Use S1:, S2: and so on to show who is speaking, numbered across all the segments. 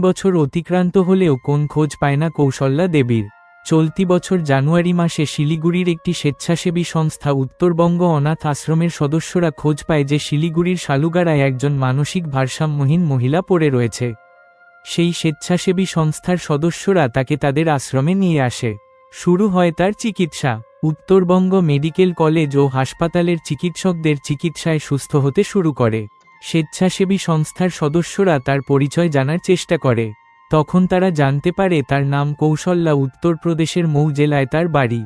S1: বছর অতিক্রান্ত হলেও কোন খোঁজ পায় না কৌশল্যা দেবীর। চলতি বছর জানুয়ারি মাসে শিলিগুড়ির একটি স্বেচ্ছাসেবী সংস্থা উত্তরবঙ্গ অনাথ আশ্রমের সদস্যরা খোঁজ পায় যে শিলিগুড়ির শালুগাড়ায় একজন মানসিক ভারসাম্যহীন মহিলা পড়ে রয়েছে। সেই স্বেচ্ছাসেবী সংস্থার সদস্যরা তাকে তাদের আশ্রমে নিয়ে আসে। শুরু হয় তার চিকিৎসা। উত্তরবঙ্গ মেডিকেল কলেজ ও হাসপাতালের চিকিৎসকদের চিকিৎসায় সুস্থ হতে শুরু করে। স্বেচ্ছাসেবী সংস্থার সদস্যরা তার পরিচয় জানার চেষ্টা করে। তখন তারা জানতে পারে তার নাম কৌশল্যা উত্তরপ্রদেশের মৌ জেলায় তার বাড়ি।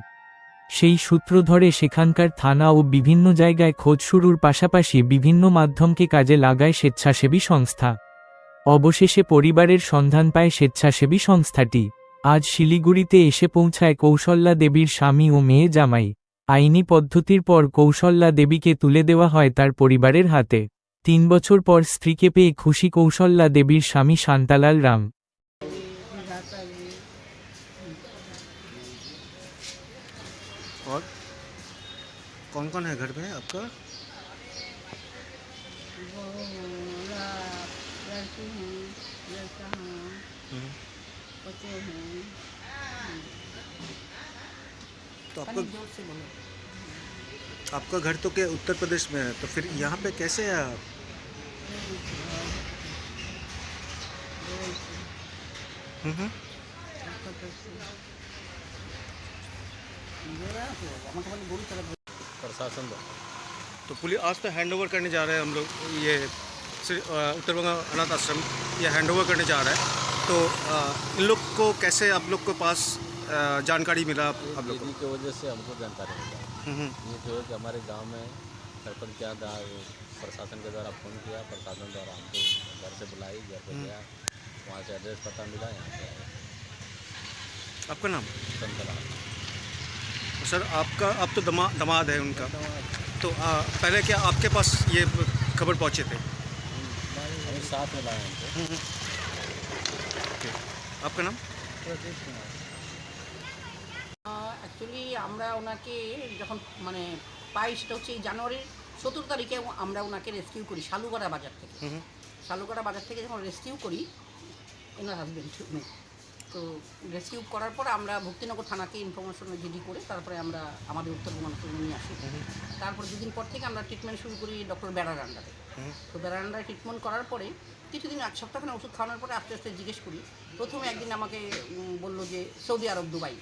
S1: সেই সূত্র ধরে সেখানকার থানা ও বিভিন্ন জায়গায় খোঁজ শুরুর পাশাপাশি বিভিন্ন মাধ্যমকে কাজে লাগায় স্বেচ্ছাসেবী সংস্থা। অবশেষে পরিবারের সন্ধান পায় স্বেচ্ছাসেবী সংস্থাটি। আজ শিলিগুড়িতে এসে পৌঁছায় কৌশল্যা দেবীর স্বামী ও মেয়ে জামাই। আইনি পদ্ধতির পর কৌশল্যা দেবীকে তুলে দেওয়া হয় তার পরিবারের হাতে। তিন বছর পর স্ত্রীকে পেয়ে খুশি কৌশল্যা দেবীর স্বামী শান্তালাল রাম
S2: और कौन कौन है घर में आपका
S3: मेरा लड़की हूँ लड़का हूँ
S2: हम्म,
S3: बच्चे हैं
S2: तो
S3: कनी
S2: आपका
S3: जोर से बोलो
S2: आपका घर तो क्या उत्तर प्रदेश में है तो फिर यहाँ पे कैसे है आप हम्म, हम्म,
S4: प्रशासन
S2: तो पुलिस आज तो हैंड ओवर करने जा रहे हैं हम लोग। ये उत्तर बंगा अनाथ आश्रम ये हैंड ओवर करने जा रहा है। तो इन लोग को कैसे आप लोग के पास जानकारी मिला आप लोग की?
S4: वजह से हमको जानकारी मिला।
S2: हम्म, हम्म,
S4: ये जो है कि हमारे गाँव में सरपंच क्या था प्रशासन के द्वारा फ़ोन किया प्रशासन द्वारा हमको घर से बुलाई घर पे गया वहाँ से एड्रेस पता मिला यहाँ पे आए
S2: आपका नाम
S4: संतरा
S2: सर आपका अब तो दमा दमाद है उनका तो अ, पहले क्या आपके पास ये खबर पहुँचे थे
S4: हम साथ में लाए हमको
S2: आपका नाम
S3: অ্যাকচুয়ালি আমরা ওনাকে যখন মানে পাই সেটা হচ্ছে এই জানুয়ারির সতেরো তারিখে আমরা ওনাকে রেস্কিউ করি শালুগড়া বাজার থেকে। শালুগড়া বাজার থেকে যখন রেস্কিউ করি এনার হাজব্যান্ড তো রেস্কিউ করার পর আমরা ভক্তিনগর থানাকে ইনফরমেশন জিডি করে তারপরে আমরা আমাদের উত্তরবঙ্গ নিয়ে আসি তারপর দুদিন পর থেকে আমরা ট্রিটমেন্ট শুরু করি ডক্টর বেড়ার আন্ডারে তো বেড়ার আন্ডারে ট্রিটমেন্ট করার পরে কিছুদিন এক সপ্তাহখানে ওষুধ খাওয়ানোর পরে আস্তে আস্তে জিজ্ঞেস করি। প্রথমে একদিন আমাকে বলল যে সৌদি আরব দুবাই।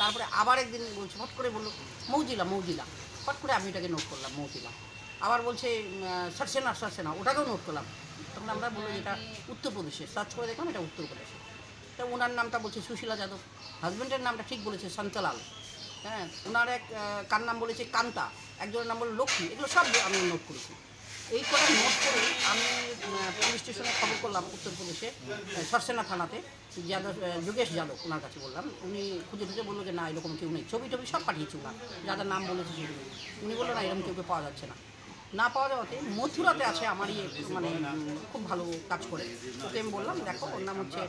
S3: তারপরে আবার একদিন বলছে হট করে বলল মৌজিলা মৌজিলা। হট করে আমি এটাকে নোট করলাম মৌজিলা। আবার বলছে সরসেনা সরসেনা ওটাকেও নোট করলাম। তখন আমরা বলল যে এটা উত্তরপ্রদেশে সার্চ করে দেখলাম এটা উত্তরপ্রদেশে তা ওনার নামটা বলছে সুশীলা যাদব। হাজব্যান্ডের নামটা ঠিক বলেছে সন্তলাল হ্যাঁ ওনার এক কার নাম বলেছে কান্তা। একজনের নাম বলল লক্ষ্মী। এগুলো সব আমি নোট করেছি। এই কটা নোট করে আমি পুলিশ স্টেশনে খবর করলাম উত্তরপ্রদেশে সরসেনা থানাতে। যাদব যোগেশ যাদব ওনার কাছে বললাম। উনি খুঁজে খুঁজে বলল যে না এরকম কেউ নেই। ছবি টবি সব পাঠিয়েছি ওনার যাদের নাম বলেছে সেগুলো। উনি বলল না এরকম কেউ কেউ পাওয়া যাচ্ছে না। না পাওয়া যাওয়াতে মথুরাতে আছে আমারই এক মানে খুব ভালো কাজ করে। ওকে আমি বললাম, দেখো, ওর নাম হচ্ছে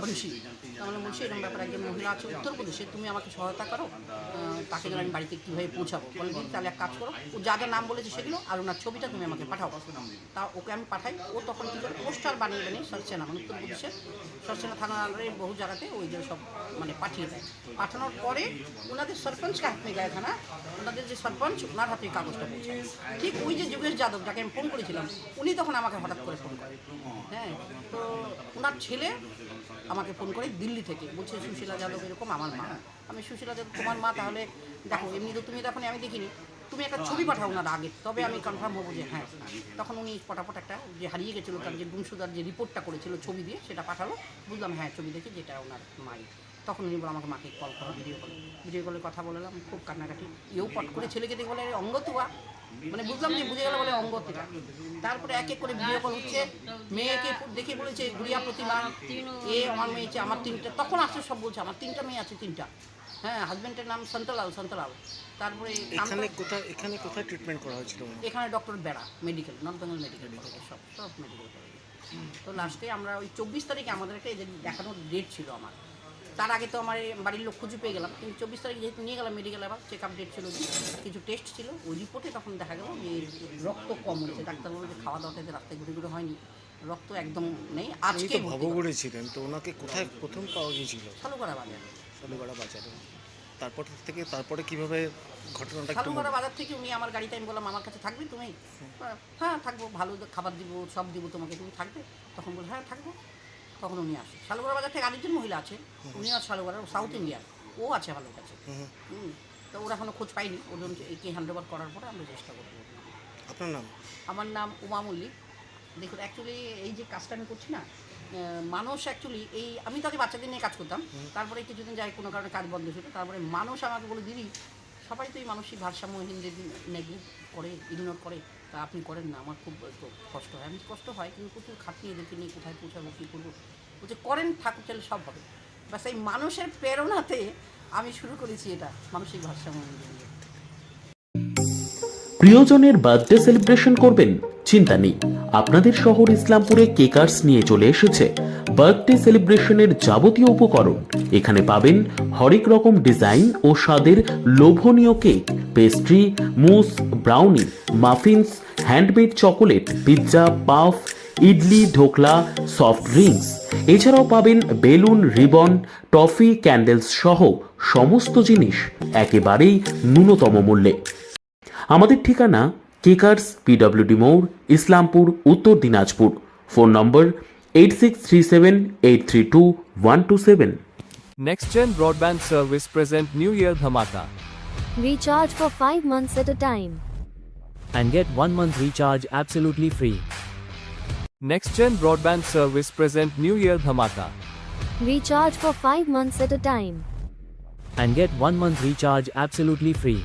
S3: বংশী তাহলে বলছি এরকম ব্যাপারে একজন মহিলা আছে উত্তরপ্রদেশে, তুমি আমাকে সহায়তা করো তাকে যেন আমি বাড়িতে কীভাবে পৌঁছাবো। বলে দিন তাহলে এক কাজ করো, ও যা যা নাম বলেছে সেগুলো আর ওনার ছবিটা তুমি আমাকে পাঠাও। তা ওকে আমি পাঠাই, ও তখন কী করে, পোস্টার বানিয়ে বানিয়ে সরসেনা মানে উত্তরপ্রদেশের সরসেনা থানার বহু জায়গাতে ওই যে সব মানে পাঠিয়ে দেয়। পাঠানোর পরে ওনাদের সরপঞ্চকে হাত নিয়ে গায়ে থানা, ওনাদের যে সরপঞ্চ, ওনার হাতে কাগজটা পৌঁছায়। ঠিক ওই যে যোগেশ যাদব যাকে আমি ফোন করেছিলাম, উনি তখন আমাকে হঠাৎ করে ফোন করে। হ্যাঁ তো ওনার ছেলে আমাকে ফোন করে দিল্লি থেকে। বলছে, সুশীলা যাদব এরকম আমার মা। আমি, সুশীলা যাদব তোমার মা, তাহলে দেখো, এমনি তো তুমি তখন আমি দেখিনি। তুমি একটা ছবি পাঠাও ওনার আগে, তবে আমি কনফার্ম হব যে হ্যাঁ। তখন উনি পটাপট একটা যে হারিয়ে গেছিল, তার যে গুমসুদার যে রিপোর্টটা করেছিল ছবি দিয়ে, সেটা পাঠালো। বুঝলাম হ্যাঁ ছবি দেখে যেটা ওনার মাই তখন উনি বলে আমাকে মাকে কল করো ভিডিও কল ভিডিও কলে কথা বললাম, খুব কান্নাকাটি। এও পট করে ছেলেকে দেখে বলে অঙ্গ তুয়া মানে বুঝলাম যে বুঝে গেল বলে অঙ্গ তুয়া তারপরে এক এক করে ভিডিও কল হচ্ছে। মেয়েকে দেখে বলেছে গুড়িয়া প্রতিমা এ আমার মেয়ে হচ্ছে আমার তিনটা। তখন আসছে সব বলছে আমার তিনটা মেয়ে আছে তিনটা। হ্যাঁ হাজব্যান্ডের নাম সন্তলাল সন্তলাল। তারপরে
S2: এখানে কোথায় এখানে কোথায় ট্রিটমেন্ট করা হয়েছিল
S3: এখানে ডক্টর বেড়া মেডিকেল নর্থ বেঙ্গল মেডিকেল সব সব মেডিকেল তো লাস্টে আমরা ওই চব্বিশ তারিখে আমাদের একটা দেখানোর ডেট ছিল আমার। তার আগে তো আমার বাড়ির লোক খুঁজে পেয়ে গেলাম। কিন্তু চব্বিশ তারিখ যেহেতু নিয়ে গেলাম মেডিকেল আবার চেক আপ ডেট ছিল। কিছু টেস্ট ছিল। ওই রিপোর্টে তখন দেখা গেল যে রক্ত কম হয়েছে ডাক্তার বলল যে খাওয়া দাওয়াতে রাস্তায় ঘুরে ঘুরে হয়নি। রক্ত একদম নেই। আজকে
S2: ভবগুড়ি ছিলেন। তো ওনাকে কোথায় প্রথম পাওয়া গিয়েছিল?
S3: শালুগড়া বাজার।
S2: শালুগড়া বাজারে। তারপর থেকে তারপরে কীভাবে ঘটনাটা
S3: শালুগড়া বাজার থেকে উনি আমার গাড়িতে আমি বললাম আমার কাছে থাকবি তুমি? হ্যাঁ থাকব। ভালো খাবার দিব সব দিব তোমাকে। তুমি থাকবে? তখন বল হ্যাঁ থাকব। তখন উনি আসে। শালুগড়া বাজার থেকে আরেকজন মহিলা আছে উনি আর শালুগড়া সাউথ ইন্ডিয়ান ও আছে আমাদের কাছে।
S2: হুম।
S3: তো ওরা এখনও খোঁজ পাইনি ওজন একে হ্যান্ড ওভার করার পরে আমরা চেষ্টা করব।
S2: আপনার নাম?
S3: আমার নাম উমা মল্লিক। দেখুন অ্যাকচুয়ালি এই যে কাজটা আমি করছি না মানুষ অ্যাকচুয়ালি এই আমি তো আগে বাচ্চাদের নিয়ে কাজ করতাম। তারপরে কিছুদিন যাই কোনো কারণে কাজ বন্ধ ছিল। তারপরে মানুষ আমাকে বলে দিদি সবাই তো এই মানসিক যে নেগলেক্ট করে ইগনোর করে। তা আপনি করেন না, আমার খুব কষ্ট হয়। আমি কষ্ট হয়, কিন্তু প্রচুর খাটিয়ে এদেরকে নিয়ে কোথায় পৌঁছাবো, কী করব? বলছে, করেন, ঠাকুর চাইলে সব হবে। বাস এই মানুষের প্রেরণাতে আমি শুরু করেছি এটা মানসিক ভারসাম্যহীন নিয়ে।
S5: প্রিয়জনের বার্থডে সেলিব্রেশন করবেন? চিন্তা নেই। আপনাদের শহর ইসলামপুরে কেকার্স নিয়ে চলে এসেছে। বার্থডে সেলিব্রেশনের যাবতীয় উপকরণ। এখানে পাবেন হরেক রকম ডিজাইন ও স্বাদের লোভনীয় cake pastry mousse brownie muffins handmade chocolate pizza puff idli dhokla soft drinks. এছাড়াও পাবেন বেলুন রিবন টফি ক্যান্ডেলস সহ সমস্ত জিনিস একেবারেই ন্যূনতম মূল্যে। আমাদের ঠিকানা কেকার্স পিডব্লিউডি মোড় Islampur Uttar Dinajpur. Phone number eight six three seven eight three two one two seven.
S6: NextGen Broadband Service present New Year Dhamaka.
S7: Recharge for 5 months at a time.
S8: And get 1 month recharge absolutely free.
S6: NextGen Broadband Service present New Year Dhamaka
S7: Recharge for 5 months at a time.
S8: and get 1 month recharge absolutely free.